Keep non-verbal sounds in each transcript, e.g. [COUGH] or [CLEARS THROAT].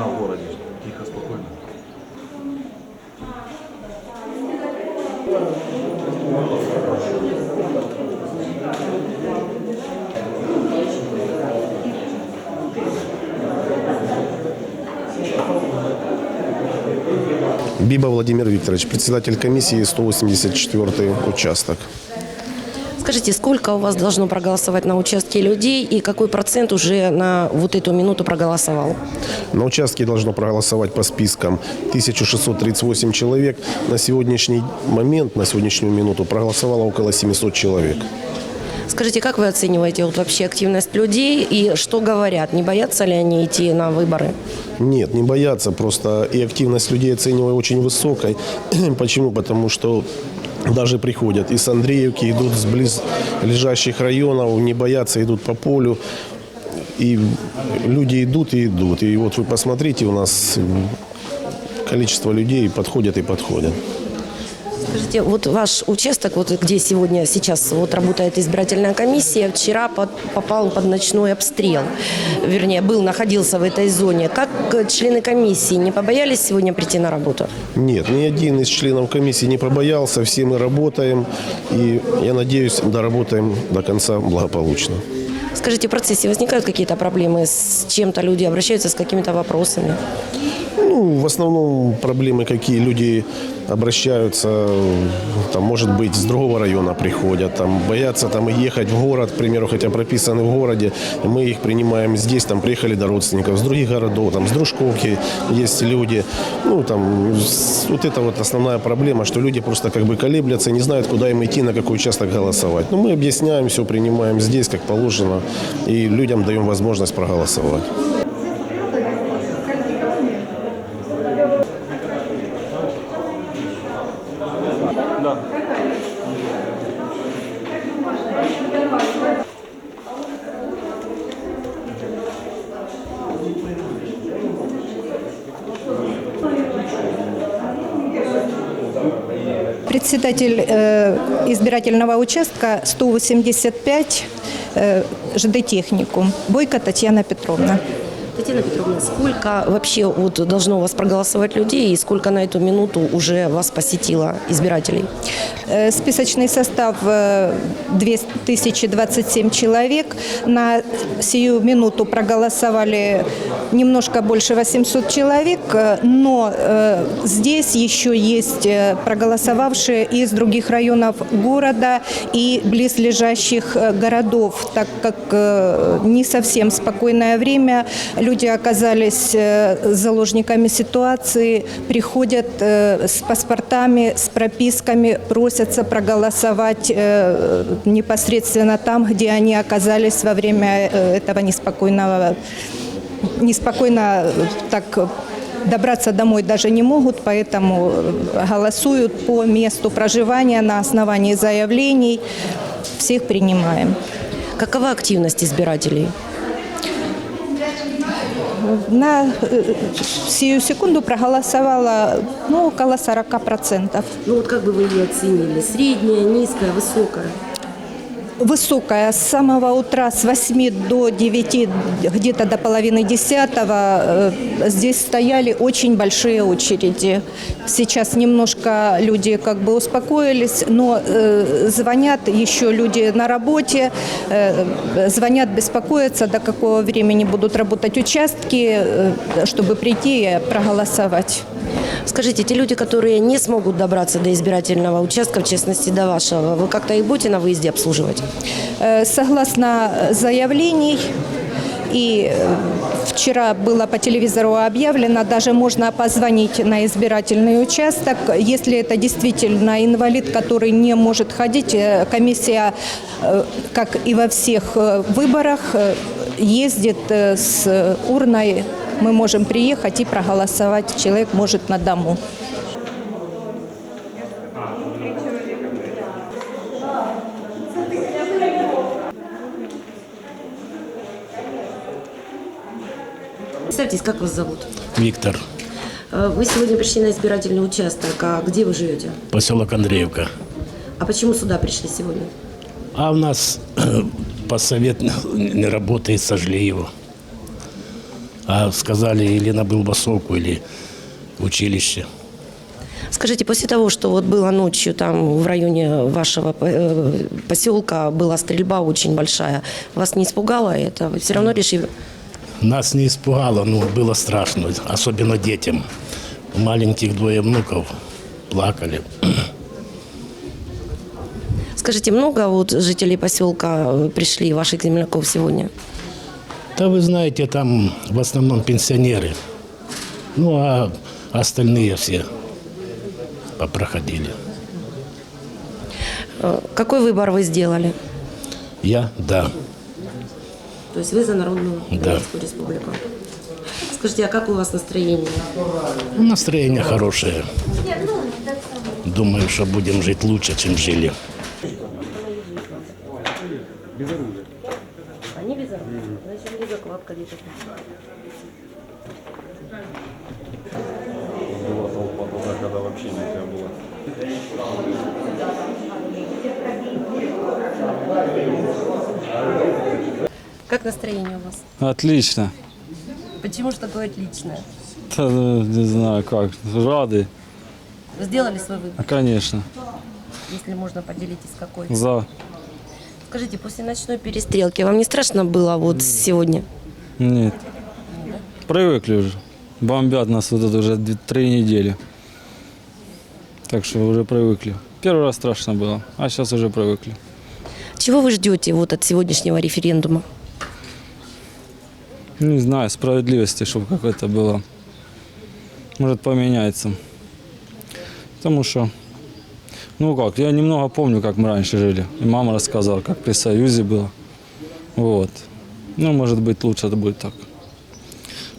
весна в городе. Тихо, спокойно. Биба Владимир Викторович, председатель комиссии 184 участок. Скажите, сколько у вас должно проголосовать на участке людей и какой процент уже на вот эту минуту проголосовал? На участке должно проголосовать по спискам 1638 человек. На сегодняшний момент, на сегодняшнюю минуту проголосовало около 700 человек. Скажите, как вы оцениваете вот вообще активность людей и что говорят? Не боятся ли они идти на выборы? Нет, не боятся, просто и активность людей оцениваю очень высокой. [CLEARS THROAT] Почему? Потому что даже приходят из Андреевки, идут с близлежащих районов, не боятся, идут по полю. И люди идут и идут. И вот вы посмотрите, у нас количество людей подходят и подходят. Скажите, вот ваш участок, вот где сегодня, сейчас вот работает избирательная комиссия, вчера под- попал под ночной обстрел. Вернее, был, находился в этой зоне. Как э, члены комиссии не побоялись сегодня прийти на работу? Нет, ни один из членов комиссии не побоялся, все мы работаем. И я надеюсь, доработаем до конца благополучно. Скажите, в процессе возникают какие-то проблемы с чем-то люди обращаются с какими-то вопросами? Ну, в основном проблемы, какие люди обращаются, там, может быть, с другого района приходят, там, боятся там ехать в город, к примеру, хотя прописаны в городе, мы их принимаем здесь, там, приехали до родственников, с других городов, там, с Дружковки есть люди, ну, там, вот это вот основная проблема, что люди просто как бы колеблятся, не знают, куда им идти, на какой участок голосовать. Ну, мы объясняем, все принимаем здесь, как положено, и людям даем возможность проголосовать. Председатель э, избирательного участка 185 э, ЖД-техникум. Бойко Татьяна Петровна. Татьяна Петровна, сколько вообще вот должно у вас проголосовать людей и сколько на эту минуту уже вас посетило избирателей? Э, Списочный состав э, 2027 человек. На сию минуту проголосовали немножко больше 800 человек, э, но э, здесь еще есть э, проголосовавшие из других районов города и близлежащих э, городов, так как э, не совсем спокойное время, люди оказались э, заложниками ситуации, приходят э, с паспортами, с прописками, просятся проголосовать э, непосредственно там, где они оказались во время этого неспокойного, неспокойно так добраться домой даже не могут, поэтому голосуют по месту проживания на основании заявлений. Всех принимаем. Какова активность избирателей? На э, сию секунду проголосовало ну, около 40%. Ну вот как бы вы ее оценили? Средняя, низкая, высокая? Высокая с самого утра с 8 до 9, где-то до половины 10 э, здесь стояли очень большие очереди. Сейчас немножко люди как бы успокоились, но э, звонят еще люди на работе, э, звонят, беспокоятся, до какого времени будут работать участки, чтобы прийти и проголосовать. Скажите, те люди, которые не смогут добраться до избирательного участка, в частности до вашего, вы как-то их будете на выезде обслуживать? Э, Согласно заявлений, и э, вчера было по телевизору объявлено, даже можно позвонить на избирательный участок. Если это действительно инвалид, который не может ходить, э, комиссия, как и во всех выборах, ездит с урной. Мы можем приехать и проголосовать. Человек может на дому. Представьтесь, как вас зовут? Виктор, Э, Вы сегодня пришли на избирательный участок. А где вы живете? поселок Андреевка. А почему сюда пришли сегодня? А у нас э, постсовет не работает, сожгли его. А сказали или на Былбасовку, или в училище. Скажите, после того, что вот было ночью там в районе вашего э, поселка была стрельба очень большая, вас не испугало это? Вы все равно решили? Нас не испугало, но было страшно, особенно детям. Маленьких двое внуков плакали. Скажите, много вот жителей поселка пришли, ваших земляков сегодня? Да вы знаете, там в основном пенсионеры. Ну, а остальные все попроходили. Э, Какой выбор вы сделали? Я, да. То есть вы за Народную Да. Республику. Скажите, а как у вас настроение? Настроение хорошее. Думаю, что будем жить лучше, чем жили. Вообще нельзя было. Как настроение у вас? Отлично. Почему же такое отличное? Та, ну, не знаю как. Рады, Вы сделали свой выбор, конечно. если можно поделитесь какой. За. Скажите, после ночной перестрелки вам не страшно было вот сегодня? Нет. Привыкли уже. Бомбят нас вот это уже две- три недели. Так что уже привыкли. Первый раз страшно было, а сейчас уже привыкли. Чего вы ждете вот от сегодняшнего референдума? Не знаю, справедливости, чтобы какой-то было. Может поменяется. Потому что, ну как, я немного помню, как мы раньше жили. И мама рассказывала, как при Союзе было. Вот. Ну, может быть, лучше это будет так.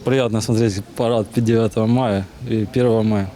Приятно смотреть парад 9 мая и 1 мая.